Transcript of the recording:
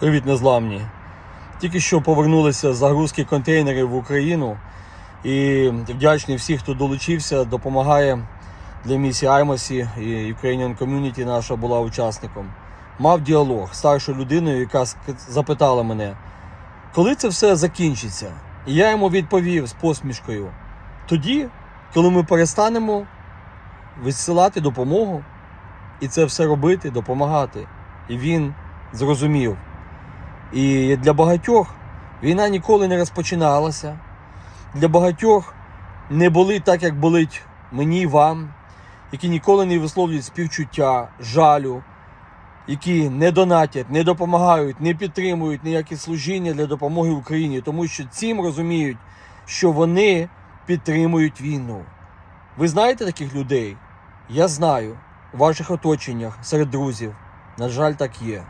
Привіт, незламні. Тільки що повернулися загрузки контейнерів в Україну і вдячний всіх, хто долучився, допомагає для місії Аймасі і Ukrainian Community наша була учасником. Мав діалог з старшою людиною, яка запитала мене, коли це все закінчиться. І я йому відповів з посмішкою: тоді, коли ми перестанемо висилати допомогу і це все робити, допомагати. І він зрозумів. І для багатьох війна ніколи не розпочиналася. Для багатьох не болить так, як болить мені, вам, які ніколи не висловлюють співчуття, жалю, які не донатять, не допомагають, не підтримують ніякі служіння для допомоги Україні, тому що цим розуміють, що вони підтримують війну. Ви знаєте таких людей? Я знаю у ваших оточеннях, серед друзів. На жаль, так є.